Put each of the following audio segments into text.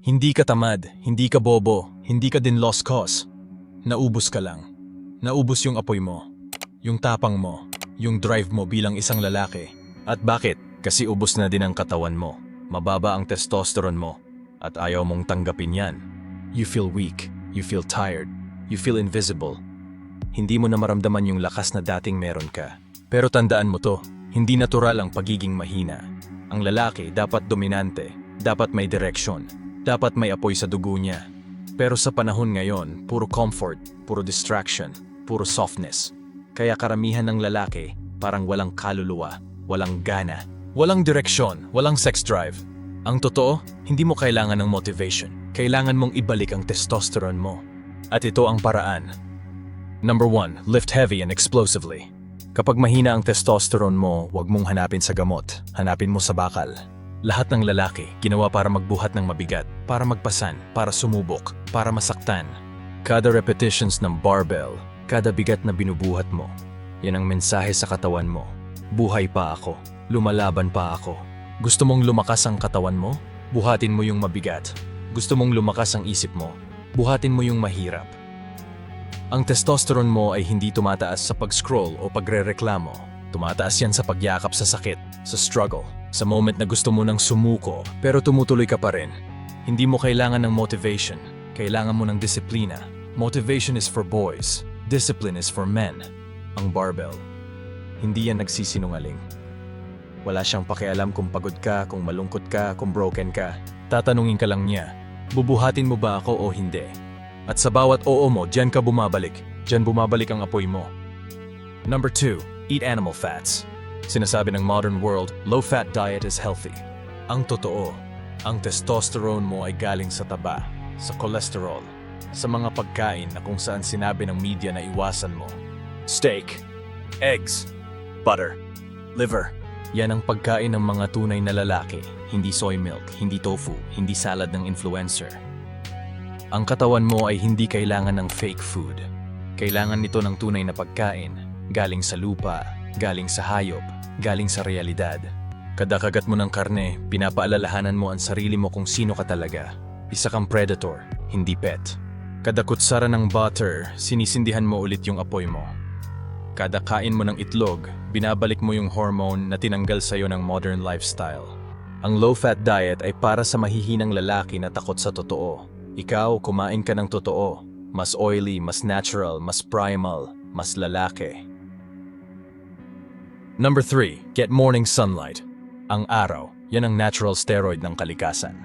Hindi ka tamad, hindi ka bobo, hindi ka din lost cause. Naubos ka lang. Naubos yung apoy mo, yung tapang mo, yung drive mo bilang isang lalaki. At bakit? Kasi ubos na din ang katawan mo. Mababa ang testosterone mo. At ayaw mong tanggapin yan. You feel weak, you feel tired, you feel invisible. Hindi mo na maramdaman yung lakas na dating meron ka. Pero tandaan mo to, hindi natural ang pagiging mahina. Ang lalaki dapat dominante, dapat may direksyon, dapat may apoy sa dugo niya. Pero sa panahon ngayon, puro comfort, puro distraction, puro softness. Kaya karamihan ng lalaki parang walang kaluluwa, walang gana, walang direksyon, walang sex drive. Ang totoo, hindi mo kailangan ng motivation. Kailangan mong ibalik ang testosterone mo. At ito ang paraan. Number 1. Lift heavy and explosively. Kapag mahina ang testosterone mo, huwag mong hanapin sa gamot. Hanapin mo sa bakal. Lahat ng lalaki, ginawa para magbuhat ng mabigat, para magpasan, para sumubok, para masaktan. Kada repetitions ng barbell, kada bigat na binubuhat mo, yan ang mensahe sa katawan mo. Buhay pa ako. Lumalaban pa ako. Gusto mong lumakas ang katawan mo? Buhatin mo yung mabigat. Gusto mong lumakas ang isip mo? Buhatin mo yung mahirap. Ang testosterone mo ay hindi tumataas sa pag-scroll o pagre-reklamo. Tumataas yan sa pagyakap sa sakit, sa struggle, sa moment na gusto mo nang sumuko pero tumutuloy ka pa rin. Hindi mo kailangan ng motivation, kailangan mo ng disiplina. Motivation is for boys, discipline is for men. Ang barbell. Hindi yan nagsisinungaling. Wala siyang pakialam kung pagod ka, kung malungkot ka, kung broken ka. Tatanungin ka lang niya, bubuhatin mo ba ako o hindi? At sa bawat oo mo, dyan ka bumabalik. Dyan bumabalik ang apoy mo. Number 2. Eat animal fats. Sinasabi ng modern world, low-fat diet is healthy. Ang totoo, ang testosterone mo ay galing sa taba, sa cholesterol, sa mga pagkain na kung saan sinabi ng media na iwasan mo. Steak, eggs, butter, liver. Yan ang pagkain ng mga tunay na lalaki, hindi soy milk, hindi tofu, hindi salad ng influencer. Ang katawan mo ay hindi kailangan ng fake food. Kailangan nito ng tunay na pagkain, galing sa lupa, galing sa hayop, galing sa realidad. Kada kagat mo ng karne, pinapaalalahanan mo ang sarili mo kung sino ka talaga. Isa kang predator, hindi pet. Kada kutsara ng butter, sinisindihan mo ulit yung apoy mo. Kada kain mo ng itlog, binabalik mo yung hormone na tinanggal sa'yo ng modern lifestyle. Ang low-fat diet ay para sa mahihinang lalaki na takot sa totoo. Ikaw, kumain ka ng totoo. Mas oily, mas natural, mas primal, mas lalaki. Number 3. Get morning sunlight. Ang araw, yan ang natural steroid ng kalikasan.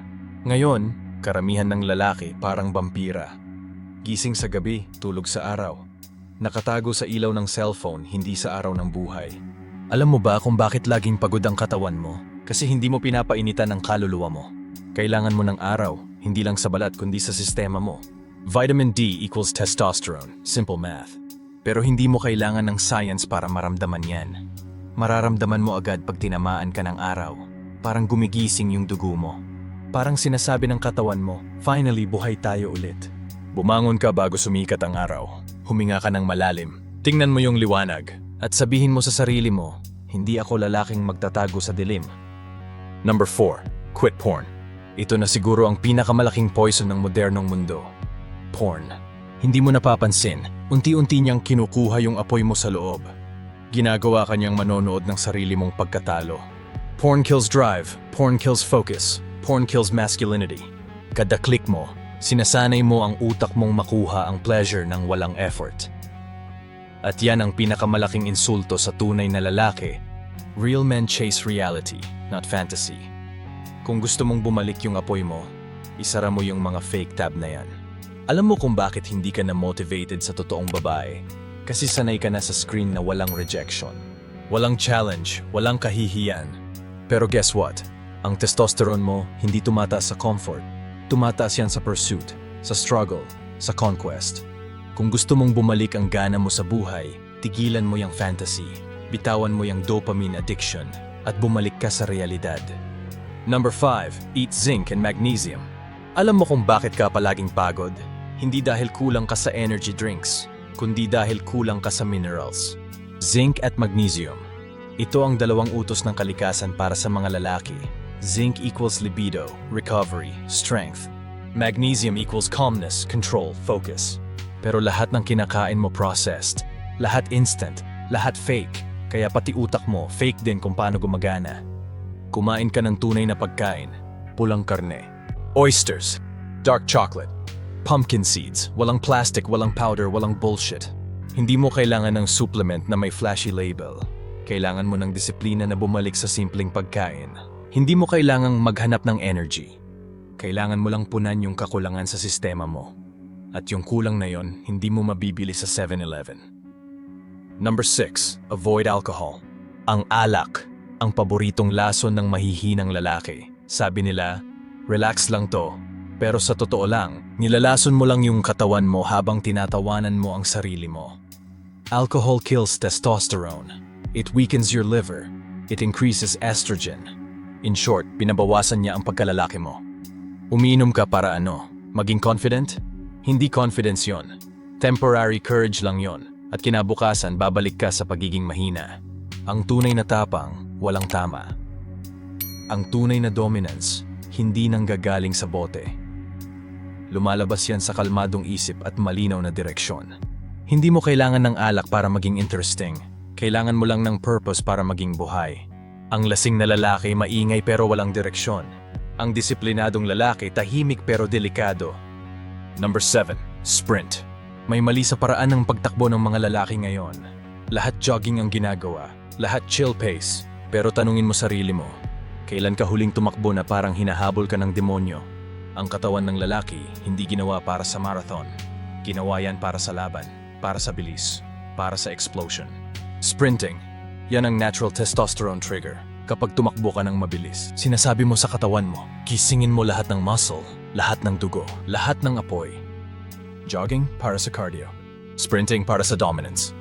Ngayon, karamihan ng lalaki parang vampira. Gising sa gabi, tulog sa araw. Nakatago sa ilaw ng cellphone, hindi sa araw ng buhay. Alam mo ba kung bakit laging pagod ang katawan mo? Kasi hindi mo pinapainitan ang kaluluwa mo. Kailangan mo ng araw, hindi lang sa balat kundi sa sistema mo. Vitamin D equals testosterone, simple math. Pero hindi mo kailangan ng science para maramdaman yan. Mararamdaman mo agad pag tinamaan ka ng araw. Parang gumigising yung dugo mo. Parang sinasabi ng katawan mo, finally buhay tayo ulit. Bumangon ka bago sumikat ang araw. Huminga ka ng malalim. Tingnan mo yung liwanag. At sabihin mo sa sarili mo, hindi ako lalaking magtatago sa dilim. Number 4. Quit porn. Ito na siguro ang pinakamalaking poison ng modernong mundo. Porn. Hindi mo napapansin, unti-unti niyang kinukuha yung apoy mo sa loob. Ginagawa ka niyang manonood ng sarili mong pagkatalo. Porn kills drive, porn kills focus, porn kills masculinity. Kada click mo, sinasanay mo ang utak mong makuha ang pleasure ng walang effort. At yan ang pinakamalaking insulto sa tunay na lalaki. Real men chase reality, not fantasy. Kung gusto mong bumalik yung apoy mo, isara mo yung mga fake tab na yan. Alam mo kung bakit hindi ka na motivated sa totoong babae? Kasi sanay ka na sa screen na walang rejection. Walang challenge, walang kahihiyan. Pero guess what? Ang testosterone mo hindi tumataas sa comfort. Tumataas yan sa pursuit, sa struggle, sa conquest. Kung gusto mong bumalik ang gana mo sa buhay, tigilan mo yung fantasy, bitawan mo yung dopamine addiction, at bumalik ka sa realidad. Number 5. Eat zinc and magnesium. Alam mo kung bakit ka palaging pagod? Hindi dahil kulang ka sa energy drinks, kundi dahil kulang ka sa minerals. Zinc at magnesium. Ito ang dalawang utos ng kalikasan para sa mga lalaki. Zinc equals libido, recovery, strength. Magnesium equals calmness, control, focus. Pero lahat ng kinakain mo processed. Lahat instant. Lahat fake. Kaya pati utak mo, fake din kung paano gumagana. Kumain ka ng tunay na pagkain. Pulang karne. Oysters. Dark chocolate. Pumpkin seeds. Walang plastic, walang powder, walang bullshit. Hindi mo kailangan ng supplement na may flashy label. Kailangan mo ng disiplina na bumalik sa simpleng pagkain. Hindi mo kailangang maghanap ng energy. Kailangan mo lang punan yung kakulangan sa sistema mo. At yung kulang na yon, hindi mo mabibili sa 7-Eleven. Number 6. Avoid alcohol. Ang alak, ang paboritong lason ng mahihinang lalaki. Sabi nila, relax lang to. Pero sa totoo lang, nilalason mo lang yung katawan mo habang tinatawanan mo ang sarili mo. Alcohol kills testosterone. It weakens your liver. It increases estrogen. In short, binabawasan niya ang pagkalalaki mo. Umiinom ka para ano? Maging confident? Hindi confidence yon. Temporary courage lang yon. At kinabukasan babalik ka sa pagiging mahina. Ang tunay na tapang, walang tama. Ang tunay na dominance, hindi nanggagaling sa bote. Lumalabas yan sa kalmadong isip at malinaw na direksyon. Hindi mo kailangan ng alak para maging interesting. Kailangan mo lang ng purpose para maging buhay. Ang lasing na lalaki maingay pero walang direksyon. Ang disiplinadong lalaki tahimik pero delikado. Number 7. Sprint. May mali sa paraan ng pagtakbo ng mga lalaki ngayon. Lahat jogging ang ginagawa. Lahat chill pace. Pero tanungin mo sarili mo, kailan ka huling tumakbo na parang hinahabol ka ng demonyo? Ang katawan ng lalaki hindi ginawa para sa marathon. Ginawa yan para sa laban, para sa bilis, para sa explosion. Sprinting, yan ang natural testosterone trigger. Kapag tumakbo ka ng mabilis, sinasabi mo sa katawan mo, kisingin mo lahat ng muscle, lahat ng dugo, lahat ng apoy. Jogging para sa cardio. Sprinting para sa dominance.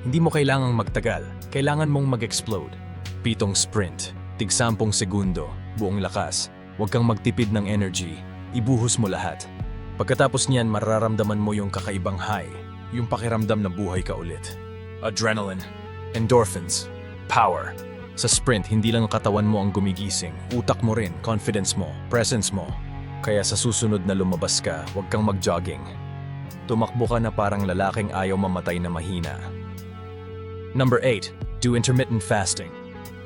Hindi mo kailangang magtagal, kailangan mong mag-explode. Pitong sprint, tigsampung segundo, buong lakas. Huwag kang magtipid ng energy, ibuhos mo lahat. Pagkatapos niyan, mararamdaman mo yung kakaibang high, yung pakiramdam na buhay ka ulit. Adrenaline, endorphins, power. Sa sprint, hindi lang ang katawan mo ang gumigising, utak mo rin, confidence mo, presence mo. Kaya sa susunod na lumabas ka, huwag kang mag-jogging. Tumakbo ka na parang lalaking ayaw mamatay na mahina. Number 8. Do intermittent fasting.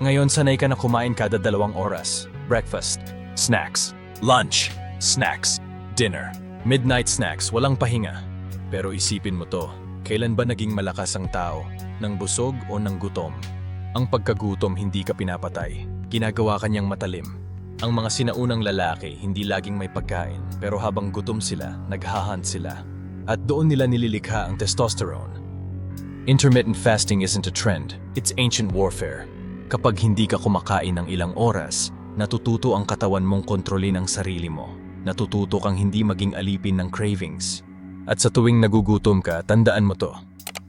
Ngayon sanay ka na kumain kada dalawang oras. Breakfast, snacks, lunch, snacks, dinner, midnight snacks, walang pahinga. Pero isipin mo to, kailan ba naging malakas ang tao? Nang busog o nang gutom? Ang pagkagutom hindi ka pinapatay. Ginagawa kanyang matalim. Ang mga sinaunang lalaki hindi laging may pagkain, pero habang gutom sila, naghahunt sila. At doon nila nililikha ang testosterone. Intermittent fasting isn't a trend, it's ancient warfare. Kapag hindi ka kumakain ng ilang oras, natututo ang katawan mong kontrolin ang sarili mo. Natututo kang hindi maging alipin ng cravings. At sa tuwing nagugutom ka, tandaan mo to.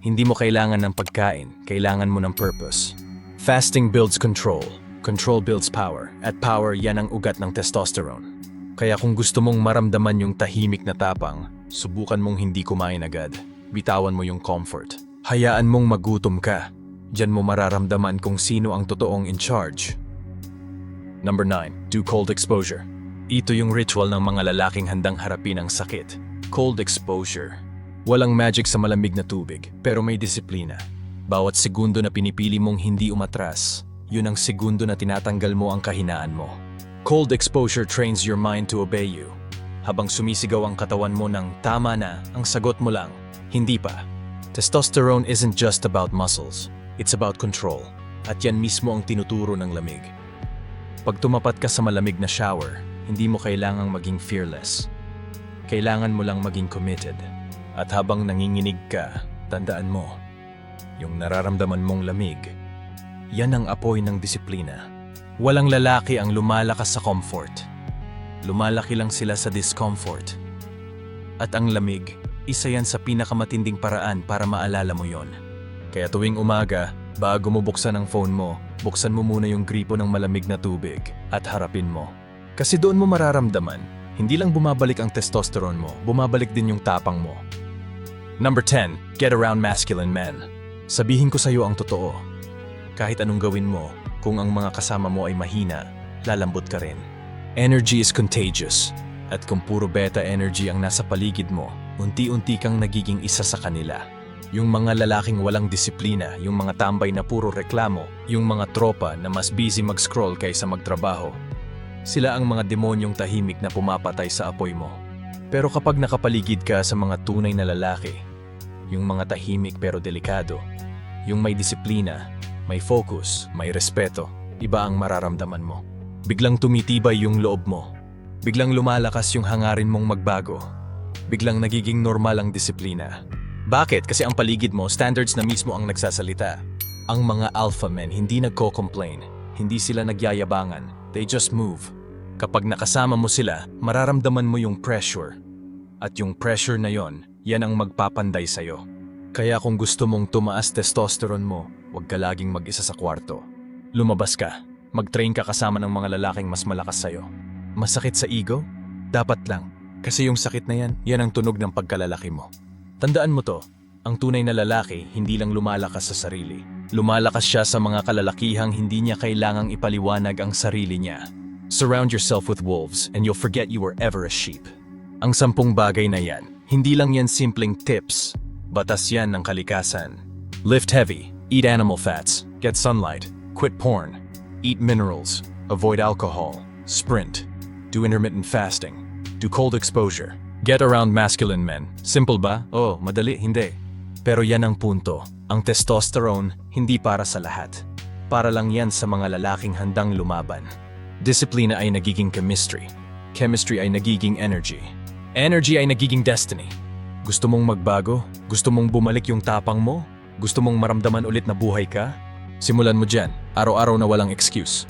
Hindi mo kailangan ng pagkain, kailangan mo ng purpose. Fasting builds control. Control builds power. At power, yan ang ugat ng testosterone. Kaya kung gusto mong maramdaman yung tahimik na tapang, subukan mong hindi kumain agad. Bitawan mo yung comfort. Hayaan mong magutom ka. Diyan mo mararamdaman kung sino ang totoong in charge. Number 9. Do cold exposure. Ito yung ritual ng mga lalaking handang harapin ang sakit. Cold exposure. Walang magic sa malamig na tubig, pero may disiplina. Bawat segundo na pinipili mong hindi umatras, yun ang segundo na tinatanggal mo ang kahinaan mo. Cold exposure trains your mind to obey you. Habang sumisigaw ang katawan mo ng tama na, ang sagot mo lang, hindi pa. Testosterone isn't just about muscles, it's about control. At yan mismo ang tinuturo ng lamig. Pag tumapat ka sa malamig na shower, hindi mo kailangang maging fearless. Kailangan mo lang maging committed. At habang nanginginig ka, tandaan mo, yung nararamdaman mong lamig, yan ang apoy ng disiplina. Walang lalaki ang lumalakas sa comfort. Lumalaki lang sila sa discomfort. At ang lamig, isa yan sa pinakamatinding paraan para maalala mo yon. Kaya tuwing umaga, bago mo buksan ang phone mo, buksan mo muna yung gripo ng malamig na tubig at harapin mo. Kasi doon mo mararamdaman, hindi lang bumabalik ang testosterone mo, bumabalik din yung tapang mo. Number 10. Get around masculine men. Sabihin ko sa'yo ang totoo. Kahit anong gawin mo, kung ang mga kasama mo ay mahina, lalambot ka rin. Energy is contagious. At kung puro beta energy ang nasa paligid mo, unti-unti kang nagiging isa sa kanila. Yung mga lalaking walang disiplina, yung mga tambay na puro reklamo, yung mga tropa na mas busy mag-scroll kaysa magtrabaho. Sila ang mga demonyong tahimik na pumapatay sa apoy mo. Pero kapag nakapaligid ka sa mga tunay na lalaki, yung mga tahimik pero delikado, yung may disiplina, may focus, may respeto, iba ang mararamdaman mo. Biglang tumitibay yung loob mo. Biglang lumalakas yung hangarin mong magbago. Biglang nagiging normal ang disiplina. Bakit? Kasi ang paligid mo, standards na mismo ang nagsasalita. Ang mga alpha men hindi nagko-complain. Hindi sila nagyayabangan. They just move. Kapag nakasama mo sila, mararamdaman mo yung pressure. At yung pressure na yon, yan ang magpapanday sa'yo. Kaya kung gusto mong tumaas testosterone mo, huwag ka laging mag-isa sa kwarto. Lumabas ka. Mag-train ka kasama ng mga lalaking mas malakas sa'yo. Masakit sa ego? Dapat lang. Kasi yung sakit na yan, yan ang tunog ng pagkalalaki mo. Tandaan mo to, ang tunay na lalaki hindi lang lumalakas sa sarili. Lumalakas siya sa mga kalalakihang hindi niya kailangang ipaliwanag ang sarili niya. Surround yourself with wolves and you'll forget you were ever a sheep. Ang sampung bagay na yan, hindi lang yan simpleng tips. Batas yan ng kalikasan. Lift heavy, eat animal fats, get sunlight, quit porn, eat minerals, avoid alcohol, sprint, do intermittent fasting, do cold exposure, get around masculine men. Simple ba? Oh, madali, hindi. Pero yan ang punto. Ang testosterone, hindi para sa lahat. Para lang yan sa mga lalaking handang lumaban. Disiplina ay nagiging chemistry. Chemistry ay nagiging energy. Energy ay nagiging destiny. Gusto mong magbago? Gusto mong bumalik yung tapang mo? Gusto mong maramdaman ulit na buhay ka? Simulan mo dyan, araw-araw na walang excuse.